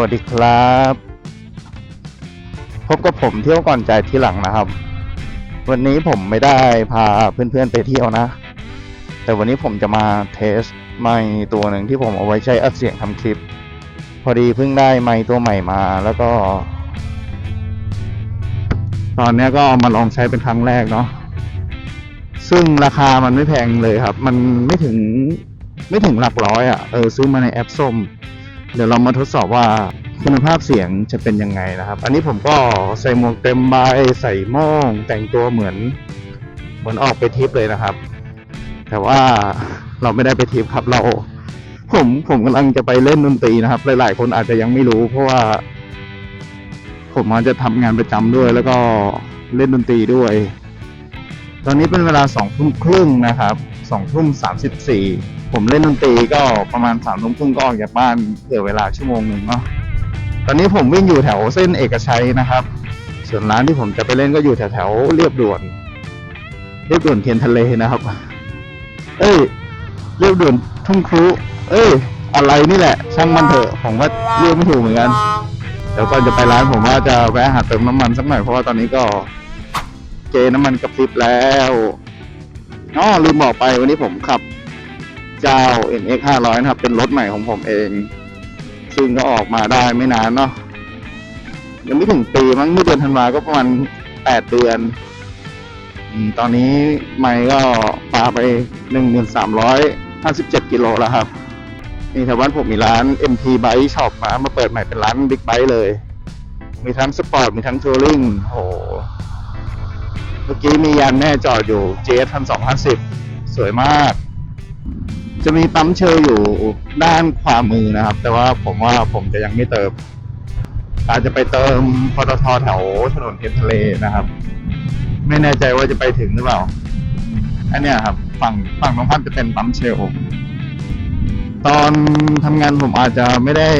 วัสดีครับ พบกับผมเที่ยวก่อนใจที่หลังนะครับ วันนี้ผมไม่ได้พาเพื่อนๆไปเที่ยวนะ แต่วันนี้ผมจะมาเทสไมค์ตัวหนึ่งที่ผมเอาไว้ใช้อัดเสียงทำคลิป พอดีเพิ่งได้ไมค์ตัวใหม่มาแล้วก็ ตอนนี้ก็เอามาลองใช้เป็นครั้งแรกเนาะซึ่งราคามันไม่แพงเลยครับ มันไม่ถึงไม่ถึงหลักร้อยอะ่ะเออซื้อมาในแอปส้ม เดี๋ยวเรามาทดสอบว่าคุณภาพเสียงจะเป็นยังไงนะครับ อันนี้ผมก็ใส่หมวกเต็มใบใส่โม่ง แต่งตัวเหมือน เหมือนออกไปทริปเลยนะครับ แต่ว่าเราไม่ได้ไปทริปครับเรา ผมผมกำลังจะไปเล่นดนตรีนะครับ หลาย ๆ คนอาจจะยังไม่รู้ เพราะว่า ผมอาจจะทำงานประจำด้วย แล้วก็เล่นดนตรีด้วย ตอนนี้เป็นเวลาสองทุ่มครึ่งนะครับ สองทุ่มสามสิบสี่ผมเล่นดนตรีก็ประมาณสามทุ่มครึ่งก็ออกจากบ้านเผื่อเวลาชั่วโมงหนึ่งเนาะตอนนี้ผมวิ่งอยู่แถวเส้นเอกชัยนะครับ ส่วนร้านที่ผมจะไปเล่นก็อยู่แถวแถวเรียบด่วน เรียบด่วนเทียนทะเลนะครับ เอ้ย เรียบด่วนทุ่งครุเอ้ย อะไรนี่แหละ ช่างมันเถอะผมก็เรียกไม่ถูกเหมือนกันเดี๋ยวก่อนจะไปร้านผมว่าจะแวะหาเติมน้ำมันสักหน่อยเพราะว่าตอนนี้ก็ เจน้ำมันกระพริบแล้ว อ๋อลืมบอกไปวันนี้ผมขับเจ้า NX 500 นะครับ เป็นรถใหม่ของผมเอง ซึ่งก็ออกมาได้ไม่นานเนาะยังไม่ถึงปีมั้งเมื่อเดือนธันวาก็ประมาณแปดเดือนตอนนี้ไม่ก็ปาไปหนึ่งหมื่นสามร้อยห้าสิบเจ็ดกิโลแล้วครับนี่แถวบ้านผมมีร้าน MT Bike Shop มามาเปิดใหม่เป็นร้านบิ๊กไบค์เลย มีทั้งสปอร์ต มีทั้งทัวริงโห เมื่อกี้มียันแน่จอดอยู่ JS พันสองพันสิบสวยมาก จะมีปั๊มเชลอยู่ด้านขวามือนะครับ แต่ว่าผมว่าผมจะยังไม่เติม อาจจะไปเติมปตทแถวถนนเทียนทะเลนะครับ ไม่แน่ใจว่าจะไปถึงหรือเปล่าอันเนี้ยครับ ฝั่งฝั่งตรงพันจะเป็นปั๊มเชลตอนทำงานผมอาจจะไม่ได้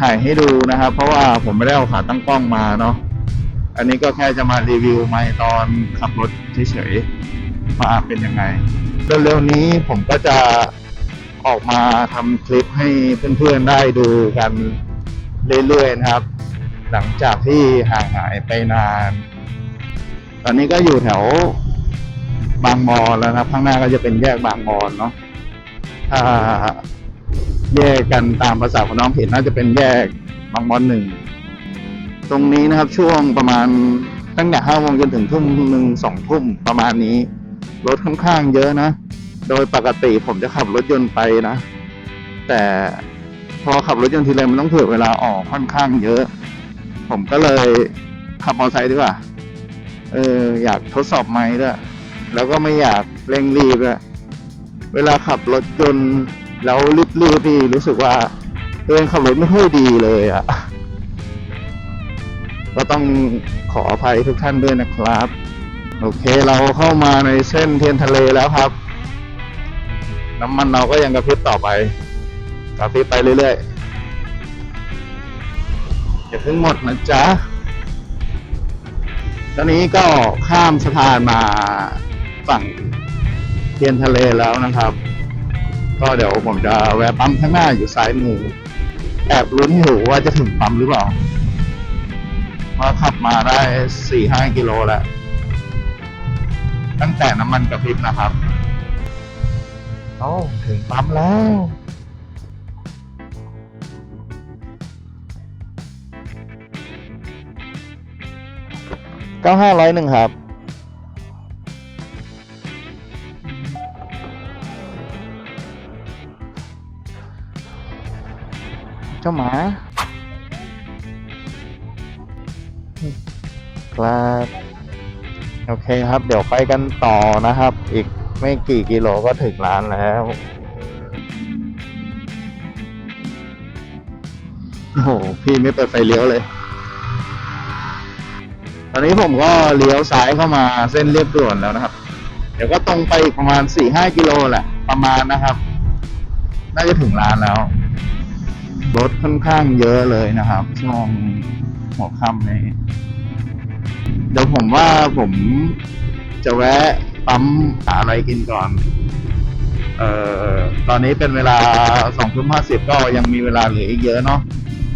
ถ่ายให้ดูนะครับ เพราะว่าผมไม่ได้เอาขาตั้งกล้องมาเนาะ อันนี้ก็แค่จะมารีวิวไม่ตอนขับรถเฉยๆว่าเป็นยังไงเร็วๆนี้ผมก็จะออกมาทำคลิปให้เพื่อนๆได้ดูกันเรื่อยๆนะครับ หลังจากที่ห่างหายไปนาน ตอนนี้ก็อยู่แถวบางบอนแล้วนะข้างหน้าก็จะเป็นแยกบางบอนเนาะถ้าแยกกันตามภาษาของน้องเห็นน่าจะเป็นแยกบางบอนหนึ่ง ตรงนี้นะครับช่วงประมาณตั้งแต่ห้าโมงจนถึงทุ่มหนึ่งสองทุ่มประมาณนี้ รถค่อนข้างเยอะนะ โดยปกติผมจะขับรถยนต์ไปนะ แต่พอขับรถยนต์ทีไรมันต้องเผื่อเวลาออกค่อนข้างเยอะ ผมก็เลยขับมอเตอร์ไซค์ดีกว่า เอออยากทดสอบไม้ด้วยแล้วก็ไม่อยากเร่งรีบด้วยเวลาขับรถยนต์แล้วรีบๆพี่รู้สึกว่าตัวเองขับรถไม่ค่อยดีเลยอะ ก็ต้องขออภัยทุกท่านด้วยนะครับ โอเคเราเข้ามาในเส้นเทียนทะเลแล้วครับ น้ำมันเราก็ยังกระพริบต่อไปกระพริบไปเรื่อยๆอย่าเพิ่งหมดนะจ๊ะตอนนี้ก็ข้ามสะพานมาฝั่งเทียนทะเลแล้วนะครับ ก็เดี๋ยวผมจะแวะปั๊มข้างหน้าอยู่ซ้ายมือแอบลุ้นอยู่ว่าจะถึงปั๊มหรือเปล่า ว่าขับมาได้สี่ห้ากิโลแล้ว ตั้งแต่น้ำมันกระพริบนะครับโอ้ถึงปั๊มแล้วเก้าห้าร้อยหนึ่งครับเจ้าหมา ครับ โอเคครับ เดี๋ยวไปกันต่อนะครับ อีกไม่กี่กิโลก็ถึงร้านแล้ว โอ้โห พี่ไม่เปิดไฟเลี้ยวเลย ตอนนี้ผมก็เลี้ยวซ้ายเข้ามาเส้นเรียบด่วนแล้วนะครับ เดี๋ยวก็ตรงไปอีกประมาณสี่ห้ากิโลแหละ ประมาณนะครับ น่าจะถึงร้านแล้ว รถค่อนข้างเยอะเลยนะครับ ช่วงหัวค่ำนี้ เดี๋ยวผมว่าผมจะแวะปั๊มหาอะไรกินก่อน เอ่อ ตอนนี้เป็นเวลาสองทุ่มห้าสิบก็ยังมีเวลาเหลืออีกเยอะเนาะ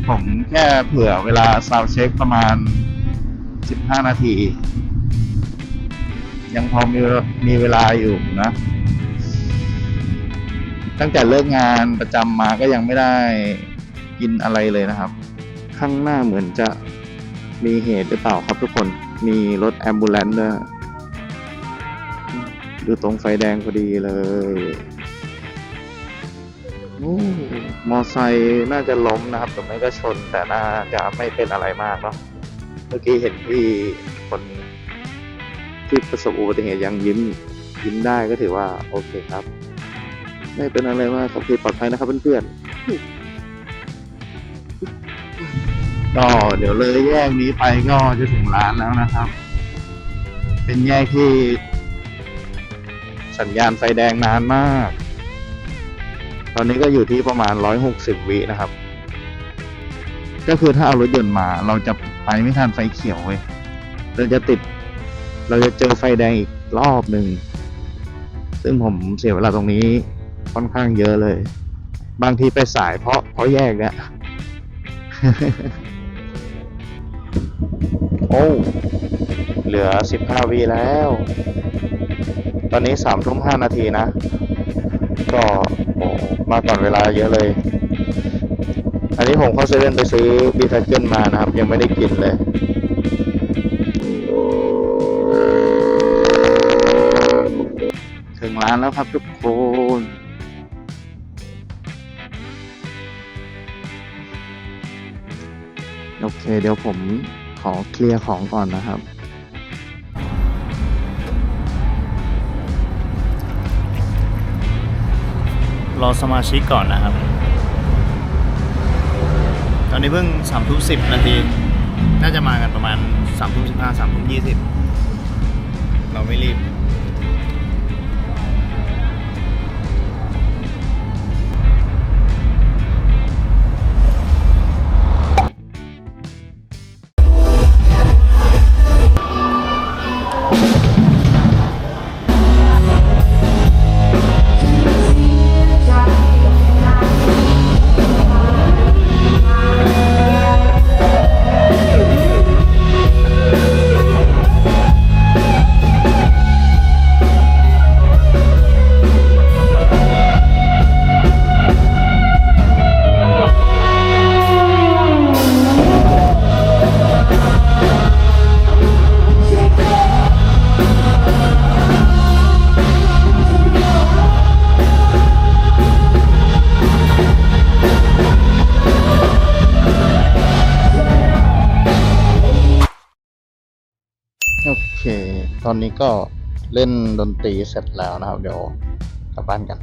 ผมแค่เผื่อเวลาซาวเช็คประมาณสิบห้านาที ยังพอมีมีเวลาอยู่นะ ตั้งแต่เลิกงานประจำมาก็ยังไม่ได้กินอะไรเลยนะครับ ข้างหน้าเหมือนจะมีเหตุหรือเปล่าครับทุกคน มีรถแอมบูเลนต์ด้วย อยู่ตรงไฟแดงพอดีเลยอมอไซค์น่าจะล้มนะครับแต่ไม่ก็ชน แต่น่าจะไม่เป็นอะไรมากเนาะ เมื่อกี้เห็นพี่คนที่ประสบอุบัติเหตุยังยิ้มยิ้มได้ก็ถือว่า โอเคครับ ไม่เป็นอะไรมากขับขี่ปลอดภัยนะครับเพื่อนๆ ก็เดี๋ยวเลยแยกนี้ไปก็จะถึงร้านแล้วนะครับ เป็นแยกที่ สัญญาณไฟแดงนานมาก ตอนนี้ก็อยู่ที่ประมาณร้อยหกสิบวินะครับ ก็คือถ้าเอารถยนต์มาเราจะไปไม่ทันไฟเขียวเว้ยเราจะติด เราจะเจอไฟแดงอีกรอบหนึ่ง ซึ่งผมเสียเวลาตรงนี้ค่อนข้างเยอะเลย บางทีไปสายเพราะเพราะแยกเนี่ย โอ้ เหลือสิบห้าวีแล้ว ตอนนี้สามทุ่มห้านาทีนะ ก็โอ้มาก่อนเวลาเยอะเลย อันนี้ผมเข้าเซเว่นไปซื้อบีทาเกิลมานะครับ ยังไม่ได้กินเลยถึงร้านแล้วครับทุกคน โอเค เดี๋ยวผม ขอเคลียร์ของก่อนนะครับ รอสมาชิกก่อนนะครับ ตอนนี้เพิ่งสามทุ่มสิบนาที น่าจะมากันประมาณสามทุ่มสิบห้าสามทุ่มยี่สิบเราไม่รีบ ตอนนี้ก็เล่นดนตรีเสร็จแล้วนะครับ เดี๋ยวกลับบ้านกัน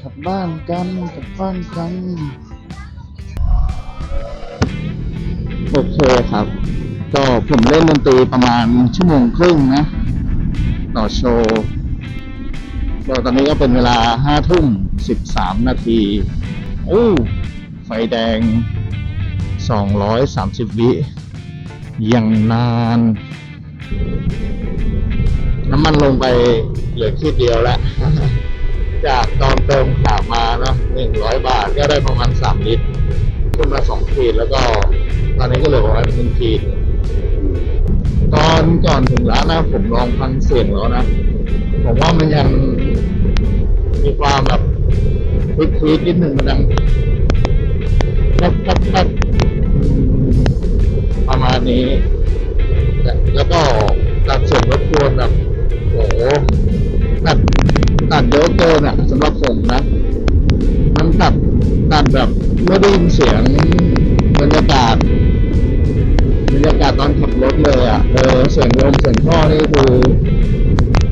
กลับบ้านกันกลับบ้านกัน โอเคครับ ก็ผมเล่นดนตรีประมาณชั่วโมงครึ่งนะ ต่อโชว์ก็ตอนนี้ก็เป็นเวลาห้าทุ่มสิบสามนาทีโอ้ไฟแดงสองร้อยสามสิบวิย่างนาน น้ำมันลงไปเหลือขีดเดียวแล้ว จากตอนเติมขามาเนาะหนึ่งร้อยบาทก็ได้ประมาณสามลิตร ขึ้นมาสองขีดแล้วก็ ตอนนี้ก็เหลือประมาณหนึ่งขีด ตอนก่อนถึงร้านนะผมลองฟังเสียงแล้วนะ ผมว่ามันยังมีความแบบคึกคืนนิดหนึ่งมันดังแป๊บแป๊บแป๊บประมาณนี้ แล้วก็ตัดเสียงรบกวนแบบโอ้โหตัดตัดเยอะเกินอะสำหรับผมนะมันตัดตัดแบบไม่ได้ยินเสียงบรรยากาศบรรยากาศตอนขับรถเลยอะเออเสียงลมเสียงท่อนี่คือ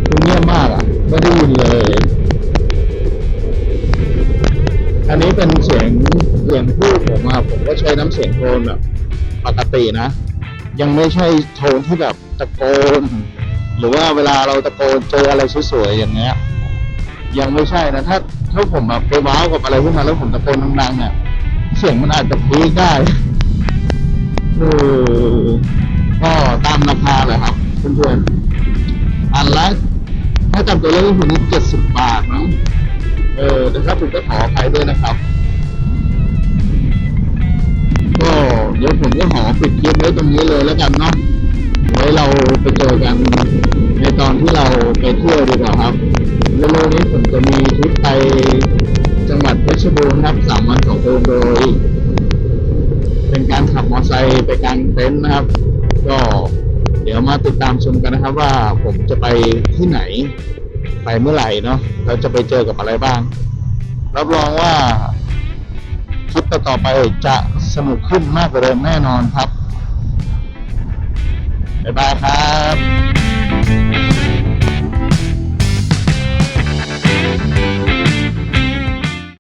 คือเงียบมากอะไม่ได้ยินเลย อันนี้เป็นเสียงเสียงพูดผมอะผมก็ใช้น้ำเสียงโทนแบบปกตินะ ยังไม่ใช่โทนที่แบบตะโกน หรือว่าเวลาเราตะโกนเจออะไรสวยๆอย่างเงี้ยยังไม่ใช่นะถ้าถ้าผมแบบไปว้าวกับอะไรขึ้นมาแล้วผมตะโกนดังๆเนี่ยเสียงมันอาจจะพีคได้เออก็ตามราคาเลยครับเพื่อนๆอันละถ้าจำตัวเลขผมนี่เจ็ดสิบบาทมั้งเออแต่ถ้าผมก็ขออภัยด้วยนะครับ ดี๋ยวผมก็ขอปิดคลิปไว้ตรงนี้เลยแล้วกันเนาะไว้เราไปเจอกันในตอนที่เราไปเที่ยวดีกว่าครับเร็วๆนี้ผมจะมีทริปไปจังหวัดเพชรบูรณ์ครับสามวันสองคืนโดย เป็นการขับมอเตอร์ไซค์ไปกลางเต็นท์นะครับ ก็เดี๋ยวมาติดตามชมกันนะครับว่าผมจะไปที่ไหน ไปเมื่อไหร่เนาะเราจะไปเจอกับอะไรบ้าง รับรองว่าคลิปต่อไปจะ สนุกขึ้นมากกว่าเดิมแน่นอนครับบ๊ายบายครับ